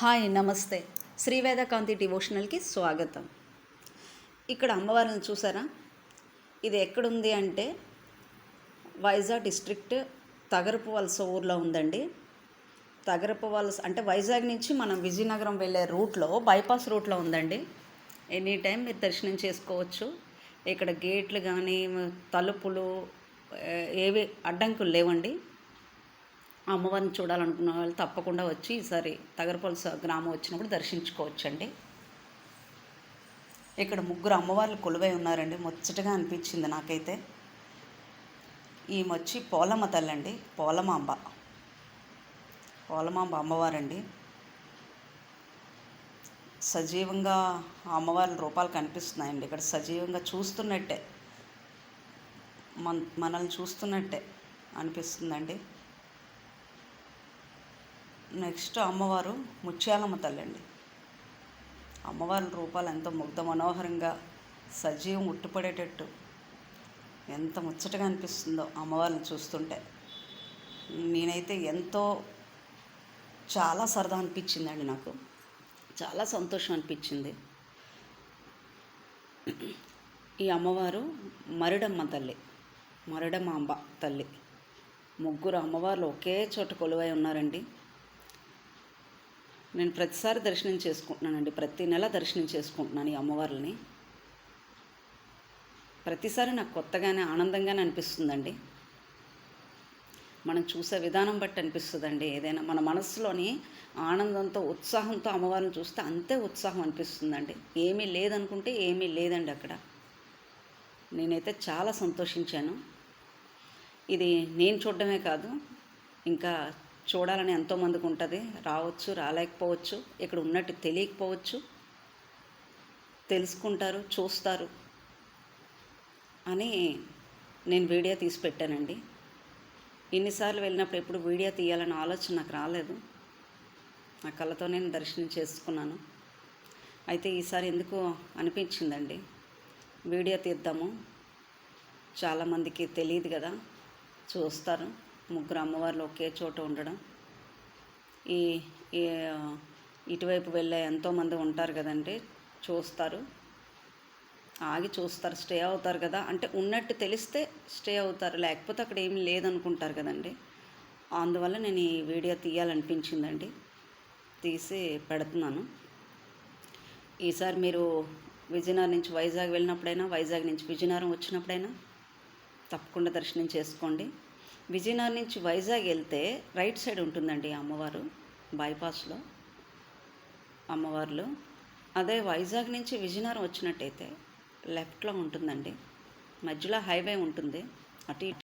Hi నమస్తే. శ్రీవేదకాంతి డివోషనల్కి స్వాగతం. ఇక్కడ అమ్మవారిని చూసారా? ఇది ఎక్కడుంది అంటే వైజాగ్ డిస్ట్రిక్ట్ తగరపు వలస ఊర్లో ఉందండి. తగరపు వలస అంటే వైజాగ్ నుంచి మనం విజయనగరం వెళ్ళే రూట్లో బైపాస్ రూట్లో ఉందండి. ఎనీ టైం మీరు దర్శనం చేసుకోవచ్చు. ఇక్కడ గేట్లు కానీ తలుపులు ఏవి అడ్డంకులు లేవండి. అమ్మవారిని చూడాలనుకున్న వాళ్ళు తప్పకుండా వచ్చి ఈసారి తగరపల్స గ్రామం వచ్చినప్పుడు దర్శించుకోవచ్చండి. ఇక్కడ ముగ్గురు అమ్మవార్లు కొలువై ఉన్నారండి. ముచ్చటగా అనిపించింది నాకైతే. ఈమె వచ్చి పోలమ్మ తల్లండి. పోలమాంబ. పోలమాంబ అమ్మవారండి. సజీవంగా అమ్మవారి రూపాలు కనిపిస్తున్నాయండి. ఇక్కడ సజీవంగా చూస్తున్నట్టే. మన మనల్ని చూస్తున్నట్టే అనిపిస్తుందండి. నెక్స్ట్ అమ్మవారు ముత్యాలమ్మ తల్లండి. అమ్మవారి రూపాలు ఎంతో ముగ్ధ మనోహరంగా సజీవం ఉట్టుపడేటట్టు ఎంత ముచ్చటగా అనిపిస్తుందో అమ్మవారిని చూస్తుంటే. నేనైతే ఎంతో చాలా సరదా అనిపించిందండి నాకు. చాలా సంతోషం అనిపించింది. ఈ అమ్మవారు మరుడమ్మ తల్లి మరుడమ్మ అంబ తల్లి. ముగ్గురు అమ్మవార్లు ఒకే చోట కొలువై ఉన్నారండి. నేను ప్రతిసారి దర్శనం చేసుకుంటున్నానండి. ప్రతి నెల దర్శనం చేసుకుంటున్నాను ఈ అమ్మవార్లని. ప్రతిసారి నాకు కొత్తగానే ఆనందంగానే అనిపిస్తుందండి. మనం చూసే విధానం బట్టి అనిపిస్తుందండి. ఏదైనా మన మనసులోని ఆనందంతో ఉత్సాహంతో అమ్మవారిని చూస్తే అంతే ఉత్సాహం అనిపిస్తుందండి. ఏమీ లేదనుకుంటే ఏమీ లేదండి అక్కడ. నేనైతే చాలా సంతోషించాను. ఇది నేను చూడడమే కాదు ఇంకా చూడాలని ఎంతోమందికి ఉంటుంది. రావచ్చు రాలేకపోవచ్చు. ఇక్కడ ఉన్నట్టు తెలియకపోవచ్చు. తెలుసుకుంటారు చూస్తారు అని నేను వీడియో తీసి పెట్టానండి. ఇన్నిసార్లు వెళ్ళినప్పుడు ఎప్పుడు వీడియో తీయాలనే ఆలోచన నాకు రాలేదు. నా కళ్ళతో నేను దర్శనం చేసుకున్నాను. అయితే ఈసారి ఎందుకు అనిపించిందండి. వీడియో తీద్దాము. చాలామందికి తెలియదు కదా. చూస్తారు. ముగ్గురు అమ్మవార్లు ఒకే చోట ఉండడం. ఈ ఇటువైపు వెళ్ళే ఎంతోమంది ఉంటారు కదండి చూస్తారు. ఆగి చూస్తారు స్టే అవుతారు కదా. అంటే ఉన్నట్టు తెలిస్తే స్టే అవుతారు లేకపోతే అక్కడ ఏమి లేదనుకుంటారు కదండి. అందువల్ల నేను ఈ వీడియో తీయాలనిపించిందండి. తీసి పెడుతున్నాను. ఈసారి మీరు విజయనగరం నుంచి వైజాగ్ వెళ్ళినప్పుడైనా వైజాగ్ నుంచి విజయనగరం వచ్చినప్పుడైనా తప్పకుండా దర్శనం చేసుకోండి. విజయనగరం నుంచి వైజాగ్ వెళ్తే రైట్ సైడ్ ఉంటుందండి అమ్మవారు బైపాస్లో అమ్మవార్లు. అదే వైజాగ్ నుంచి విజయనగరం వచ్చినట్టయితే లెఫ్ట్లో ఉంటుందండి. మధ్యలో హైవే ఉంటుంది. అటు ఇటు